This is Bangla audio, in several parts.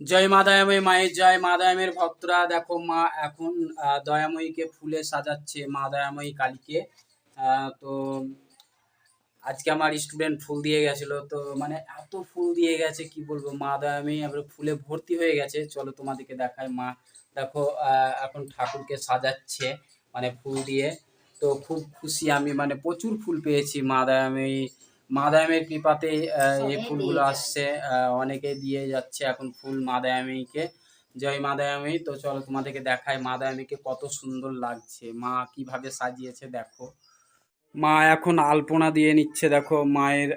জয় মা দয়াময়ী মায়ের জয়, মা দয়াময়ের ভক্তরা দেখো মা এখন দয়াময়ীকে ফুলে সাজাচ্ছে, মা দয়াময়ী কালীকে। তো আজকে আমার স্টুডেন্ট ফুল দিয়ে গেছিল, তো মানে এত ফুল দিয়ে গেছে, কি বলব, মা দয়াময়ী এবার ফুলে ভর্তি হয়ে গেছে। চলো তোমাদেরকে দেখায় মা দেখো এখন ঠাকুরকে সাজাচ্ছে মানে ফুল দিয়ে। তো খুব খুশি আমি মানে প্রচুর ফুল পেয়েছি মা দয়াময়ী মা দয়াময়ীর কৃপাতে এই ফুলগুলো আসছে অনেকে দিয়ে যাচ্ছে এখন ফুল মাদায়ামিকে। জয় মাদায়ামি তো চলো তোমাদেরকে দেখায় মাদায়ামিকে কত সুন্দর লাগছে। মা কীভাবে সাজিয়েছে দেখো। মা এখন আলপনা দিয়ে নিচ্ছে দেখো মায়ের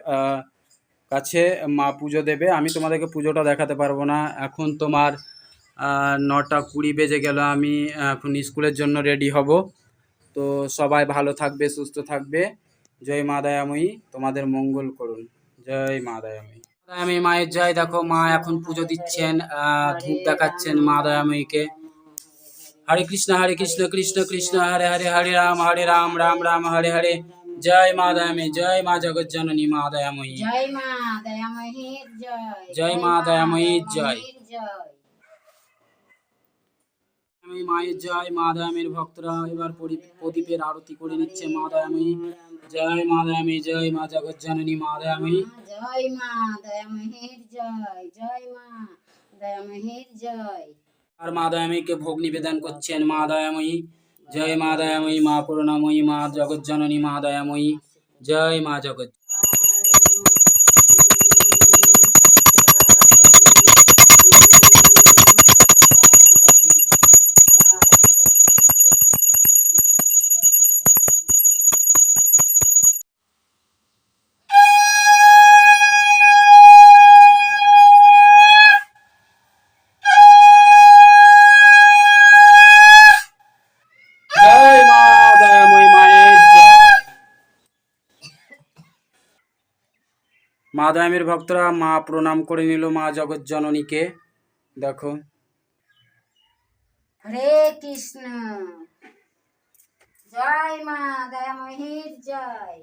কাছে মা পুজো দেবে। আমি তোমাদেরকে পুজোটা দেখাতে পারব না। এখন তোমার নটা কুড়ি বেজে গেল আমি এখন স্কুলের জন্য রেডি হব। তো সবাই ভালো থাকবে সুস্থ থাকবে। জয় মা দয়াময়ী তোমাদের মঙ্গল করুন। জয় মা দয়াময়ী। আমি মায়ের জয় দেখো মা এখন পুজো দিচ্ছেন আহ, ধূপ দেখাচ্ছেন মা দয়াময়ীকে। হরে কৃষ্ণ হরে কৃষ্ণ কৃষ্ণ কৃষ্ণ হরে হরে হরে রাম হরে রাম রাম রাম হরে হরে। জয় মা দয়াময়ী জয় মা জগৎ জননী মা দয়াময়ী। জয় মা দয়াময়ীর জয়। জয় মা দয়াময়ীর জয়। আমি মায়ের জয়। মা দয়ামীর ভক্তরা এবার পরি- প্রদীপের আরতি করে নিচ্ছে মা দয়াময়ী। জয় মা দয়ামী জয় মা জগৎ জননী মা দয়াময়ী। জয় মা দয়াময়ীর জয় জয় মা দয়াময়ীর জয়। আর মা দয়াময়ীকে ভোগ নিবেদন করছেন মা দয়াময়ী। জয় মা দয়াময়ী মা করুণাময়ী মা জগৎ জননী মা দয়াময়ী। জয় মা জগৎ মা দয়ামের ভক্তরা মা প্রণাম করে নিল মা জগৎ জননীকে দেখো। হরে কৃষ্ণ। জয় মা দয়াময়ীর জয়।